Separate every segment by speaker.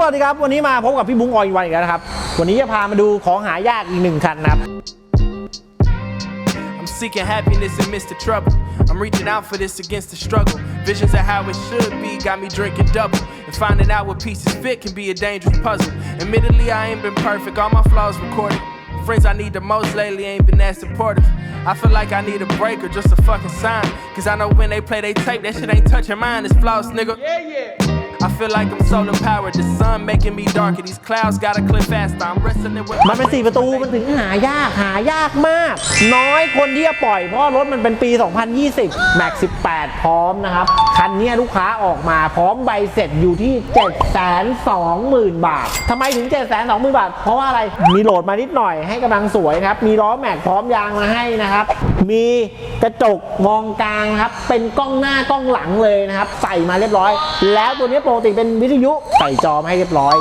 Speaker 1: วัสดีครับ วันนี้มาพบกับพี่บุ้งออยวันอีกแล้วนะครับ วันนี้จะพามาดูของหายากอีกหนึ่งคันนะครับ
Speaker 2: I'm seeking happiness amidst the trouble. I'm reaching out for this against the struggle. Visions of how it should be got me drinking double. And finding out what pieces fit can be a dangerous puzzle. Admittedly, I ain't been perfect, all my flaws recorded. Friends I need the most lately ain't been that supportive. I feel like I need a break or just a fucking sign. Cause I know when they play they tape, that shit ain't touching mine. It's flaws, nigga. Yeah, yeah. I feel like I'm solar powered. The sun making me darker. These clouds gotta clear faster. I'm wrestling with
Speaker 1: มันเป็น 4 ประตู มันถึงหายาก หายากมาก น้อยคนที่จะปล่อย เพราะรถมันเป็นปี 2020 Max 18 พร้อมนะครับ คันเนี้ยลูกค้าออกมาพร้อมใบเสร็จอยู่ที่ 720,000 บาท ทำไมถึง 720,000 บาท เพราะว่าอะไร มีโหลดมานิดหน่อยให้กำลังสวยนะครับ มีล้อแม็กพร้อมยางมาให้นะครับ มีกระจกมองกลางนะครับ เป็นกล้องหน้ากล้องหลังเลยนะครับ ใส่มาเรียบร้อย แล้วตัวนี้ปกติเป็นวิทยุใส่จอมาให้เรียบร้อย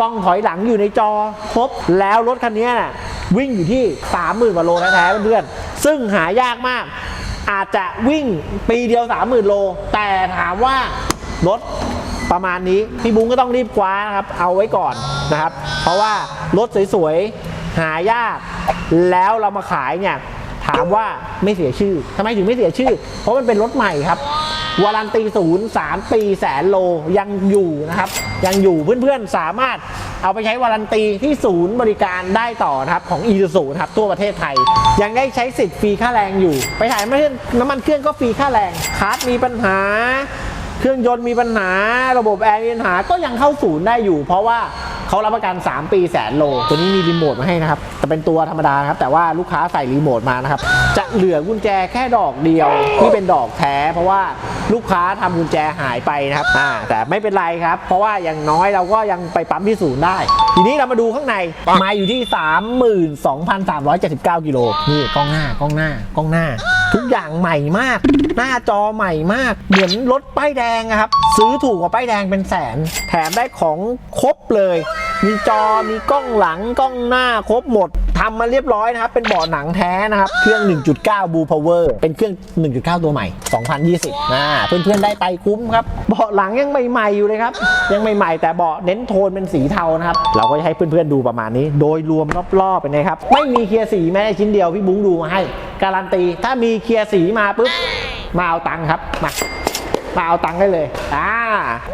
Speaker 1: กล้องถอยหลังอยู่ในจอครบ แล้วรถคันนี้น่ะวิ่งอยู่ที่ 30,000กว่าโลแท้ๆเพื่อนๆซึ่งหายากมาก อาจจะวิ่งปีเดียว 30,000 โล แต่ถามว่ารถประมาณนี้ พี่บุ้งก็ต้องรีบคว้านะครับ เอาไว้ก่อนนะครับ เพราะว่ารถสวยๆ หายาก แล้วเรามาขายเนี่ยามว่าไม่เสียชื่อทำไมถึงไม่เสียชื่อ เพราะมันเป็นรถใหม่ครับวารันตีศูนย์สามปีแสนโลยังอยู่นะครับ ยังอยู่เพื่อนๆ สามารถเอาไปใช้วารันตีที่ศูนย์บริการได้ต่อนะครับของ e ูนครับทั่วประเทศไทย ยังได้ใช้สิทธิ์ฟรีค่าแรงอยู่ ไปถ่ายไม่ใช่น้ำมันเครื่องก็ฟรีค่าแรงคาร์ดมีปัญหา เครื่องยนต์มีปัญหา ระบบแอร์มีปัญหาก็ยังเข้าศูนย์ได้อยู่ เพราะว่า เขารับประกัน 3 ปีแสนโล ตัวนี้มีรีโมทมาให้นะครับแต่เป็นตัวธรรมดาครับแต่ว่าลูกค้าใส่รีโมทมานะครับจะเหลือกุญแจแค่ดอกเดียวที่เป็นดอกแท้ เพราะว่าลูกค้าทำกุญแจหายไปนะครับอ่าแต่ไม่เป็นไรครับ เพราะว่าอย่างน้อยเราก็ยังไปปั๊มที่ศูนย์ได้ ทีนี้เรามาดูข้างในมาอยู่ที่ 32,379กิโลนี่กล้องหน้ากล้องหน้ากล้องหน้า ทุกอย่างใหม่มาก หน้าจอใหม่มาก เหมือนรถป้ายแดงอะครับ ซื้อถูกกว่าป้ายแดงเป็นแสน แถมได้ของครบเลย มีจอมีกล้องหลังกล้องหน้าครบหมดทำมาเรียบร้อยนะครับ เป็นเบาะหนังแท้นะครับ เครื่อง 1.9 Blue Power เป็นเครื่อง 1.9 ตัวใหม่ 2020นะเพื่อนๆ ได้ไปคุ้มครับ เบาะหลังยังใหม่ๆ อยู่เลยครับ ยังใหม่ๆ แต่เบาะเน้นโทนเป็นสีเทานะครับ เราก็จะให้เพื่อนๆ ดูประมาณนี้ โดยรวมรอบๆเป็นไงครับ ไม่มีเคลียร์สีแม้แต่ชิ้นเดียวพี่บุ้งดูมาให้ การันตี ถ้ามีเคลียร์สีมาปุ๊บ มาเอาตังค์ครับ มา มาเอาตังค์ได้เลย อ่า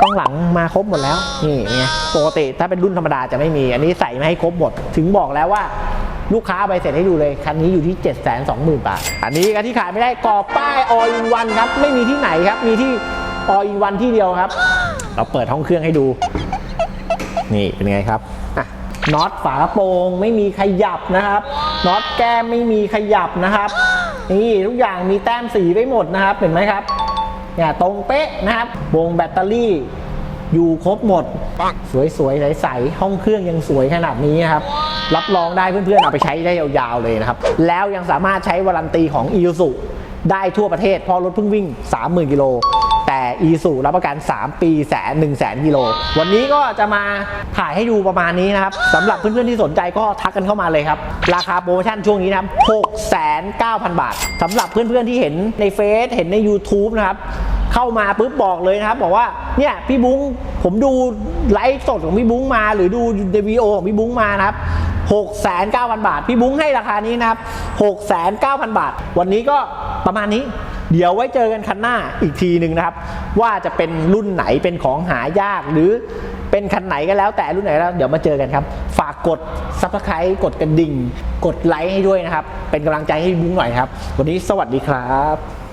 Speaker 1: กล้องหลังมาครบหมดแล้ว นี่ไงปกติถ้าเป็นรุ่นธรรมดาจะไม่มี อันนี้ใส่มาให้ครบหมด ถึงบอกแล้วว่าลูกค้าใบเสร็จให้ดูเลย คันนี้อยู่ที่ 7 2 0 0 0 0 บาท อันนี้ก็ที่ขายไม่ได้กอบป้าย all in one ครับ ไม่มีที่ไหนครับ มีที่ all in one ที่เดียวครับ เราเปิดห้องเครื่องให้ดู นี่เป็นไงครับน็อตฝากระโปรงไม่มีขยับนะครับ น็อตแก้มไม่มีขยับนะครับ นี่ทุกอย่างมีแต้มสีไว้หมดนะครับ เห็นไหมครับ เนี่ยตรงเป๊ะนะครับวงแบตเตอรี่อยู่ครบหมด สวยๆใสๆห้องเครื่องยังสวยขนาดนี้นะครับ รับรองได้เพื่อนๆเอาไปใช้ได้ยาวๆเลยนะครับ แล้วยังสามารถใช้วารันตีของ i s u ได้ทั่วประเทศเพราะรถเพิ่งวิ่ง 30,000 กิโล แต่ i s u รับประกัน 3 ปีแสน1แสนกิโล วันนี้ก็จะมาถ่ายให้ดูประมาณนี้นะครับสำหรับเพื่อนๆที่สนใจก็ทักกันเข้ามาเลยครับ ราคาโปรโมชั่นช่วงนี้นะครับ6,900บาทสำหรับเพื่อนๆที่เห็นในเฟซเห็นใน YouTube นะครับ เข้ามาปุ๊บบอกเลยนะครับ บอกว่าเนี่ยพี่บุ้งผมดูไลฟ์สดของพี่บุ้งมา หรือดูในวีโอของพี่บุ้งมานะครับ6,900บาท พี่บุ้งให้ราคานี้นะครับ 6,900 บาท วันนี้ก็ประมาณนี้ เดี๋ยวไว้เจอกันคันหน้าอีกทีหนึ่งนะครับ ว่าจะเป็นรุ่นไหนเป็นของหายากหรือเป็นคันไหนก็แล้วแต่รุ่นไหนแล้ว เดี๋ยวมาเจอกันครับ ฝากกด subscribe กดกระดิ่ง กดไลค์ให้ด้วยนะครับ เป็นกำลังใจให้บุ้งหน่อยครับ วันนี้สวัสดีครับ